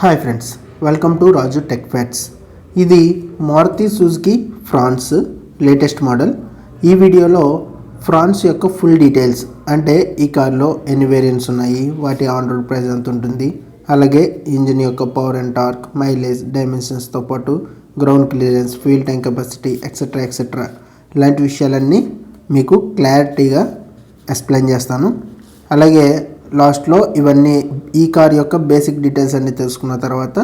Hi friends welcome to Raju tech facts ఇది Maruti Suzuki Fronx latest model ఈ వీడియోలో France యొక్క full details అంటే ఈ కార్లో ఎన్ని వేరియంట్స్ ఉన్నాయి వాటి ఆన్ రోడ్ ప్రైస్ ఎంత ఉంటుంది అలాగే ఇంజిన్ యొక్క పవర్ అండ్ టార్క్ మైలేజ్ డైమెన్షన్స్తో పాటు ground clearance fuel tank capacity etcetera etcetera ఇలాంటి విషయాలన్నీ మీకు క్లారిటీగా ఎక్స్ప్లెయిన్ చేస్తాను. అలాగే లాస్ట్లో ఇవన్నీ ఈ కార్ యొక్క బేసిక్ డీటెయిల్స్ అన్నీ తెలుసుకున్న తర్వాత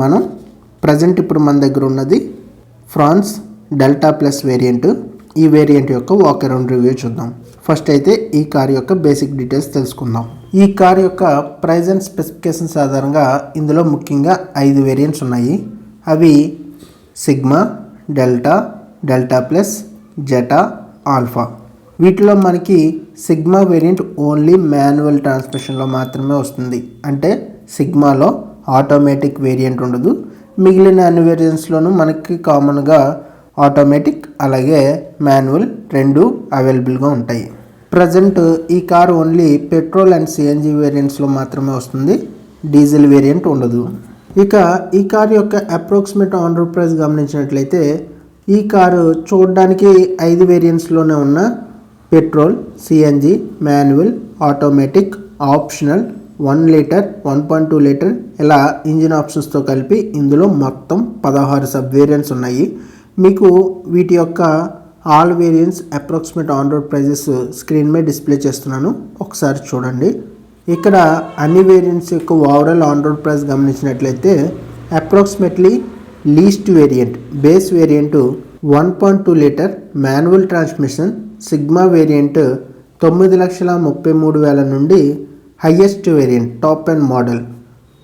మనం ప్రజెంట్ ఇప్పుడు మన దగ్గర ఉన్నది ఫ్రాన్స్ డెల్టా ప్లస్ వేరియంట్. ఈ వేరియంట్ యొక్క వాక్ అరౌండ్ రివ్యూ చూద్దాం. ఫస్ట్ అయితే ఈ కార్ యొక్క బేసిక్ డీటెయిల్స్ తెలుసుకుందాం. ఈ కార్ యొక్క ప్రైస్ అండ్ స్పెసిఫికేషన్స్ ఆధారంగా ఇందులో ముఖ్యంగా ఐదు వేరియంట్స్ ఉన్నాయి. అవి Sigma Delta Delta plus Zeta Alpha. వీటిలో మనకి సిగ్మా వేరియంట్ ఓన్లీ మాన్యువల్ ట్రాన్స్మిషన్లో మాత్రమే వస్తుంది. అంటే సిగ్మాలో ఆటోమేటిక్ వేరియంట్ ఉండదు. మిగిలిన అన్ని వేరియంట్స్లోనూ మనకి కామన్గా ఆటోమేటిక్ అలాగే మాన్యువల్ రెండు అవైలబుల్గా ఉంటాయి. ప్రజెంట్ ఈ car only petrol and CNG వేరియంట్స్లో మాత్రమే వస్తుంది. డీజిల్ వేరియంట్ ఉండదు. ఇక ఈ కార్ యొక్క అప్రాక్సిమేట్ ఆన్ ప్రైస్ గమనించినట్లయితే ఈ కారు చూడడానికి ఐదు వేరియంట్స్లోనే ఉన్న petrol CNG manual automatic optional one litre one point two litre. ఇలా ఇంజిన్ ఆప్షన్స్తో కలిపి ఇందులో మొత్తం పదహారు సబ్ వేరియంట్స్ ఉన్నాయి. మీకు వీటి యొక్క all variants approximate on road prices screen మీద డిస్ప్లే చేస్తున్నాను. ఒకసారి చూడండి. ఇక్కడ అన్ని వేరియంట్స్ యొక్క ఓవరాల్ ఆన్ రోడ్ ప్రైస్ గమనించినట్లయితే approximately least variant base variant one point two litre manual transmission Sigma variant తొమ్మిది లక్షల ముప్పై మూడు వేల నుండి highest variant top and model.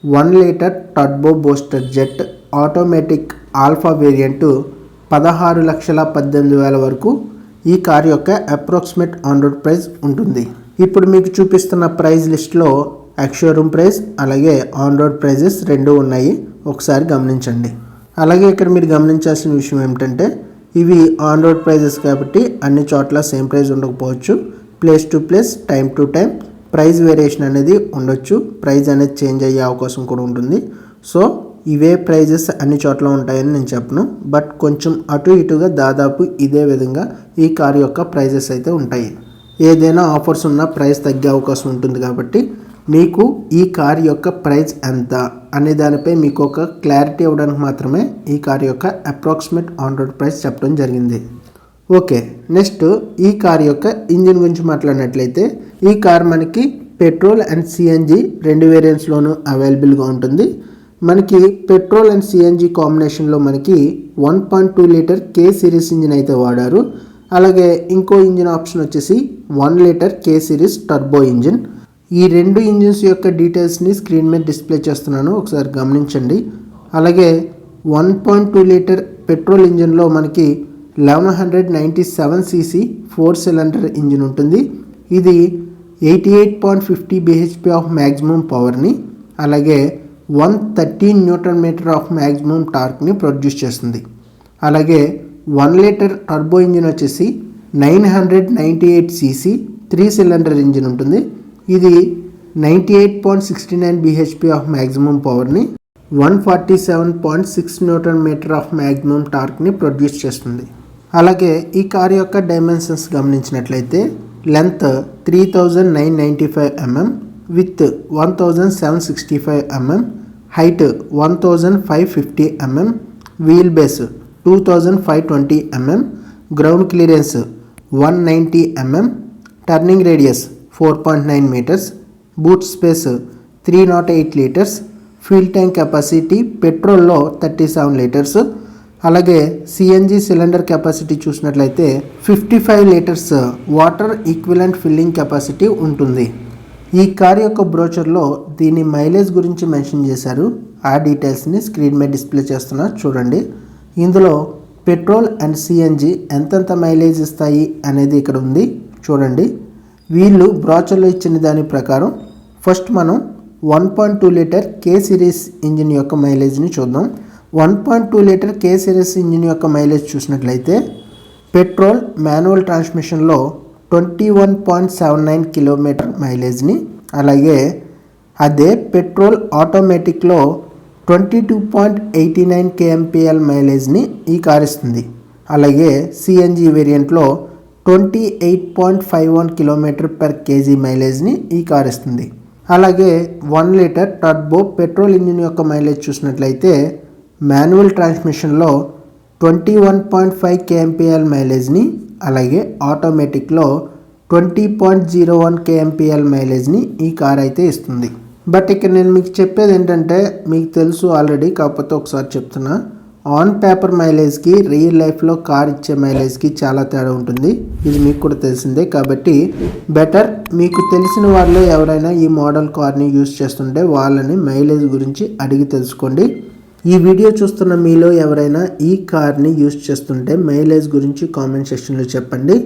One litre turbo booster jet automatic Alpha variant పదహారు లక్షల పద్దెనిమిది వేల వరకు ఈ కార్ యొక్క అప్రాక్సిమేట్ ఆన్ రోడ్ ప్రైస్ ఉంటుంది. ఇప్పుడు మీకు చూపిస్తున్న ప్రైస్ లిస్ట్లో ఎక్షోరూమ్ ప్రైస్ అలాగే ఆన్ రోడ్ ప్రైజెస్ రెండు ఉన్నాయి. ఒకసారి గమనించండి. అలాగే ఇక్కడ మీరు గమనించాల్సిన విషయం ఏమిటంటే ఇవి ఆన్ రోడ్ ప్రైజెస్ కాబట్టి అన్ని చోట్ల సేమ్ ప్రైస్ ఉండకపోవచ్చు. Place to place time to time price variation అనేది ఉండొచ్చు. ప్రైస్ అనేది చేంజ్ అయ్యే అవకాశం కూడా ఉంటుంది. సో ఇవే ప్రైజెస్ అన్ని చోట్ల ఉంటాయని నేను చెప్పను. బట్ కొంచెం అటు ఇటుగా దాదాపు ఇదే విధంగా ఈ కార్ యొక్క ప్రైజెస్ అయితే ఉంటాయి. ఏదైనా ఆఫర్స్ ఉన్న ప్రైస్ తగ్గే అవకాశం ఉంటుంది కాబట్టి మీకు ఈ కార్ యొక్క ప్రైస్ ఎంత అనే దానిపై మీకు ఒక క్లారిటీ ఇవ్వడానికి మాత్రమే ఈ కార్ యొక్క అప్రాక్సిమేట్ ఆన్ రోడ్ ప్రైస్ చెప్పడం జరిగింది. ఓకే నెక్స్ట్ ఈ కార్ యొక్క ఇంజిన్ గురించి మాట్లాడినట్లయితే ఈ కార్ మనకి పెట్రోల్ అండ్ సిఎన్జి రెండు వేరియంట్స్లోనూ అవైలబుల్గా ఉంటుంది. మనకి పెట్రోల్ అండ్ సిఎన్జి కాంబినేషన్లో మనకి one point two litre K series engine అయితే వాడారు. అలాగే ఇంకో ఇంజిన్ ఆప్షన్ వచ్చేసి one litre K series turbo engine. ఈ రెండు ఇంజిన్స్ యొక్క డీటెయిల్స్ని స్క్రీన్ మీద డిస్ప్లే చేస్తున్నాను ఒకసారి గమనించండి. అలాగే one point two litre petrol ఇంజిన్లో మనకి eleven hundred ninety seven CC four cylinder engine ఉంటుంది. ఇది eighty eight point fifty BHP of maximum పవర్ని అలాగే one thirteen newton metre of maximum టార్క్ని produce చేస్తుంది. అలాగే వన్ లీటర్ టర్బో ఇంజిన్ వచ్చేసి nine hundred ninety eight CC three cylinder engine ఉంటుంది. ఇది ninety eight point sixty nine BHP of maximum పవర్ని one forty seven point six newton metre of maximum టార్క్ని produce చేస్తుంది. అలాగే ఈ car యొక్క dimensions గమనించినట్లయితే length three thousand nine ninety five mm with one thousand seven sixty five mm height one thousand five fifty mm wheel base two thousand five twenty mm ground clearance one ninety mm turning radius four point nine metres boot space three naught eight litres fuel tank capacity పెట్రోల్లో thirty seven litres అలాగే CNG cylinder capacity చూసినట్లయితే fifty five litres water equivalent filling capacity ఉంటుంది. ఈ car యొక్క బ్రోచర్లో దీని mileage గురించి mention చేశారు. ఆ డీటెయిల్స్ని screen మీద డిస్ప్లే చేస్తున్నా చూడండి. ఇందులో పెట్రోల్ అండ్ సిఎన్జి ఎంతెంత మైలేజ్ ఇస్తాయి అనేది ఇక్కడ ఉంది. చూడండి. వీళ్ళు బ్రాచర్లో ఇచ్చిన దాని ప్రకారం ఫస్ట్ మనం one point two litre K series engine యొక్క మైలేజ్ని చూద్దాం. One point two litre K series engine యొక్క మైలేజ్ చూసినట్లయితే petrol manual ట్రాన్స్మిషన్లో twenty one point seven nine kilometre మైలేజ్ని అలాగే అదే petrol ఆటోమేటిక్లో twenty two point eighty nine KMPL మైలేజ్ని ఈ కారిస్తుంది అలాగే CNG వేరియంట్లో twenty eight point five one kilometre per kg మైలేజ్ని ఈ car ఇస్తుంది. అలాగే one litre turbo petrol engine యొక్క మైలేజ్ చూసినట్లయితే manual ట్రాన్స్మిషన్లో twenty one point five KMPL మైలేజ్ని అలాగే ఆటోమేటిక్లో twenty point zero one KMPL మైలేజ్ని ఈ కార్ అయితే ఇస్తుంది. బట్ ఇక్కడ నేను మీకు చెప్పేది ఏంటంటే మీకు తెలుసు ఆల్రెడీ కాకపోతే ఒకసారి చెప్తున్నా. ఆన్ పేపర్ మైలేజ్కి రియల్ లైఫ్లో కార్ ఇచ్చే మైలేజ్కి చాలా తేడా ఉంటుంది. ఇది మీకు కూడా తెలిసిందే. కాబట్టి బెటర్ మీకు తెలిసిన వాళ్ళు ఎవరైనా ఈ మోడల్ కార్ని యూస్ చేస్తుంటే వాళ్ళని మైలేజ్ గురించి అడిగి తెలుసుకోండి. ఈ వీడియో చూస్తున్న మీలో ఎవరైనా ఈ కార్ని యూస్ చేస్తుంటే మైలేజ్ గురించి కామెంట్ సెక్షన్లో చెప్పండి.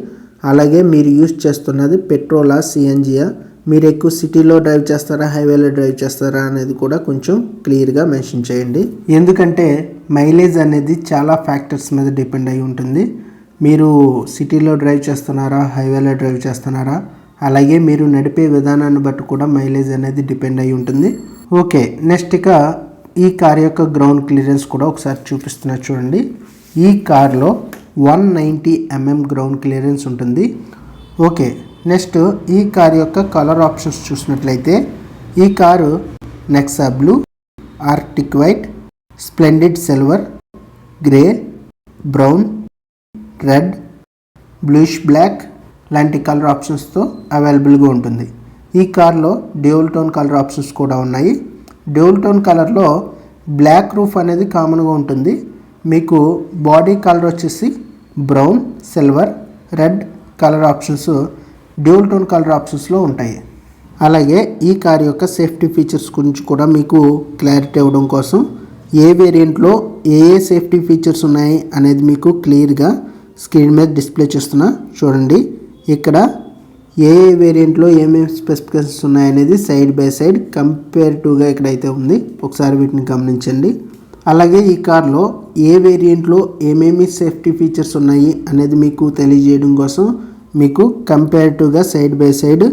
అలాగే మీరు యూస్ చేస్తున్నది పెట్రోలా సిఎన్జియా మీరు ఎక్కువ సిటీలో డ్రైవ్ చేస్తారా హైవేలో డ్రైవ్ చేస్తారా అనేది కూడా కొంచెం క్లియర్గా మెన్షన్ చేయండి. ఎందుకంటే మైలేజ్ అనేది చాలా ఫ్యాక్టర్స్ మీద డిపెండ్ అయి ఉంటుంది. మీరు సిటీలో డ్రైవ్ చేస్తున్నారా హైవేలో డ్రైవ్ చేస్తున్నారా అలాగే మీరు నడిపే విధానాన్ని బట్టి కూడా మైలేజ్ అనేది డిపెండ్ అయి ఉంటుంది. ఓకే నెక్స్ట్ ఇక ఈ కార్ యొక్క గ్రౌండ్ క్లియరెన్స్ కూడా ఒకసారి చూపిస్తున్నా చూడండి. ఈ కార్లో one ninety MM ground clearance ఉంటుంది. ఓకే నెక్స్ట్ ఈ కార్ యొక్క కలర్ ఆప్షన్స్ చూసినట్లయితే ఈ car Nexa blue Arctic white splendid silver grey brown red bluish black లాంటి కలర్ ఆప్షన్స్తో అవైలబుల్గా ఉంటుంది. ఈ కార్లో డ్యూల్ టోన్ కలర్ ఆప్షన్స్ కూడా ఉన్నాయి. డ్యూల్ టోన్ కలర్లో బ్లాక్ రూఫ్ అనేది కామన్గా ఉంటుంది. మీకు బాడీ కలర్ వచ్చేసి brown silver red colour options dual tone colour ఆప్షన్స్లో ఉంటాయి. అలాగే ఈ కార్ యొక్క సేఫ్టీ ఫీచర్స్ గురించి కూడా మీకు క్లారిటీ ఇవ్వడం కోసం ఏ వేరియంట్లో ఏ ఏ సేఫ్టీ ఫీచర్స్ ఉన్నాయి అనేది మీకు క్లియర్గా స్క్రీన్ మీద డిస్ప్లే చేస్తున్నా. చూడండి ఇక్కడ ఏ ఏ వేరియంట్లో ఏమేమి స్పెసిఫికేషన్స్ ఉన్నాయనేది సైడ్ బై సైడ్ కంపేరిటివ్గా ఇక్కడైతే ఉంది. ఒకసారి వీటిని గమనించండి. అలాగే ఈ కార్లో ఏ వేరియంట్లో ఏమేమి సేఫ్టీ ఫీచర్స్ ఉన్నాయి అనేది మీకు తెలియజేయడం కోసం మీకు కంపేరిటివ్గా సైడ్ బై సైడ్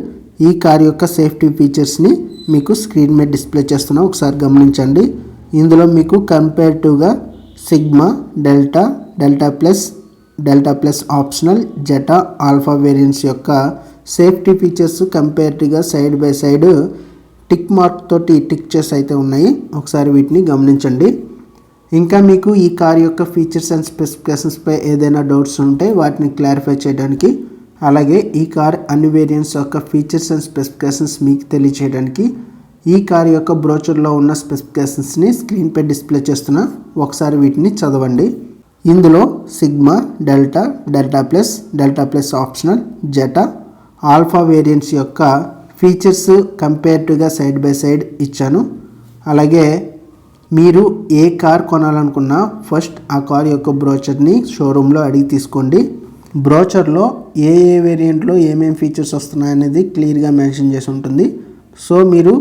ఈ కార్ యొక్క సేఫ్టీ ఫీచర్స్ని మీకు స్క్రీన్ మీద డిస్ప్లే చేస్తున్నా. ఒకసారి గమనించండి. ఇందులో మీకు కంపేరిటివ్గా Sigma Delta Delta plus Delta plus optional Zeta Alpha variants యొక్క safety features కంపేరిటివ్గా side by side tick mark తోటి టిక్ చేసి అయితే ఉన్నాయి. ఒకసారి వీటిని గమనించండి. ఇంకా మీకు ఈ కార్ యొక్క ఫీచర్స్ అండ్ స్పెసిఫికేషన్స్పై ఏదైనా డౌట్స్ ఉంటే వాటిని క్లారిఫై చేయడానికి అలాగే ఈ కార్ అన్ని వేరియంట్స్ యొక్క ఫీచర్స్ అండ్ స్పెసిఫికేషన్స్ మీకు తెలియచేయడానికి ఈ కార్ యొక్క బ్రోచర్లో ఉన్న స్పెసిఫికేషన్స్ని స్క్రీన్పై డిస్ప్లే చేస్తున్న ఒకసారి వీటిని చదవండి. ఇందులో Sigma Delta Delta plus Delta plus optional Zeta Alpha variants యొక్క ఫీచర్స్ కంపేర్టుగా సైడ్ బై సైడ్ ఇచ్చాను. అలాగే మీరు ఏ కార్ కొనాలనుకున్నా ఫస్ట్ ఆ కార్ యొక్క బ్రోచర్ని షోరూంలో అడిగి తీసుకోండి. బ్రోచర్లో ఏ ఏ వేరియంట్లో ఏమేమి ఫీచర్స్ వస్తున్నాయనేది క్లియర్గా మెన్షన్ చేసి ఉంటుంది. సో మీరు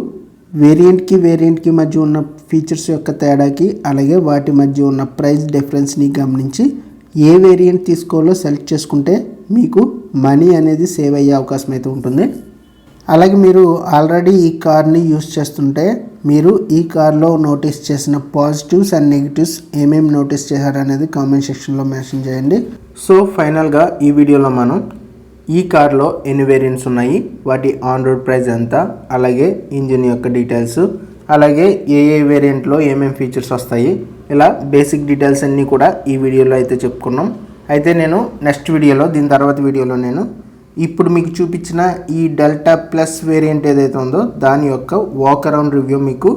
వేరియంట్కి వేరియంట్కి మధ్య ఉన్న ఫీచర్స్ యొక్క తేడాకి అలాగే వాటి మధ్య ఉన్న ప్రైస్ డిఫరెన్స్ని గమనించి ఏ వేరియంట్ తీసుకోవాలో సెలెక్ట్ చేసుకుంటే మీకు మనీ అనేది సేవ్ అయ్యే అవకాశం అయితే ఉంటుంది. అలాగే మీరు ఆల్రెడీ ఈ కార్ని యూస్ చేస్తుంటే మీరు ఈ కార్లో నోటీస్ చేసిన పాజిటివ్స్ అండ్ నెగిటివ్స్ ఏమేమి నోటీస్ చేశారనేది కామెంట్ సెక్షన్లో మెన్షన్ చేయండి. సో ఫైనల్గా ఈ వీడియోలో మనం ఈ కార్లో ఎన్ని వేరియంట్స్ ఉన్నాయి వాటి ఆన్ రోడ్ ప్రైస్ ఎంత అలాగే ఇంజిన్ యొక్క డీటెయిల్స్ అలాగే ఏ ఏ వేరియంట్లో ఏమేమి ఫీచర్స్ వస్తాయి ఇలా బేసిక్ డీటెయిల్స్ అన్నీ కూడా ఈ వీడియోలో అయితే చెప్పుకున్నాం. అయితే నేను నెక్స్ట్ వీడియోలో దీని తర్వాత వీడియోలో నేను ఇప్పుడు మీకు చూపించిన ఈ డెల్టా ప్లస్ వేరియంట్ ఏదైతే ఉందో దాని యొక్క వాక్ అరౌండ్ రివ్యూ మీకు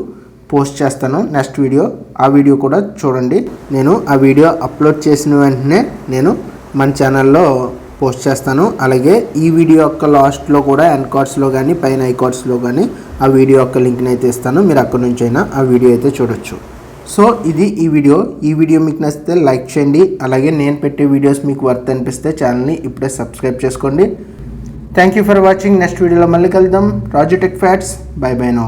పోస్ట్ చేస్తాను. నెక్స్ట్ వీడియో ఆ వీడియో కూడా చూడండి. నేను ఆ వీడియో అప్లోడ్ చేసిన వెంటనే నేను మన ఛానల్లో పోస్ట్ చేస్తాను. అలాగే ఈ వీడియో యొక్క లాస్ట్లో కూడా ఎన్ కార్డ్స్లో కానీ పైన ఐ కార్డ్స్లో కానీ ఆ వీడియో యొక్క లింక్ని అయితే ఇస్తాను. మీరు అక్కడ నుంచి అయినా ఆ వీడియో అయితే చూడొచ్చు. సో ఇది ఈ వీడియో. ఈ వీడియో మీకు నచ్చితే లైక్ చేయండి. అలాగే నేను పెట్టే వీడియోస్ మీకు వర్త్ అనిపిస్తే ఛానల్ని ఇప్పుడే సబ్స్క్రైబ్ చేసుకోండి. Thank you for watching next వీడియోలో మళ్ళీ కలుద్దాం. Raju tech facts bye bye no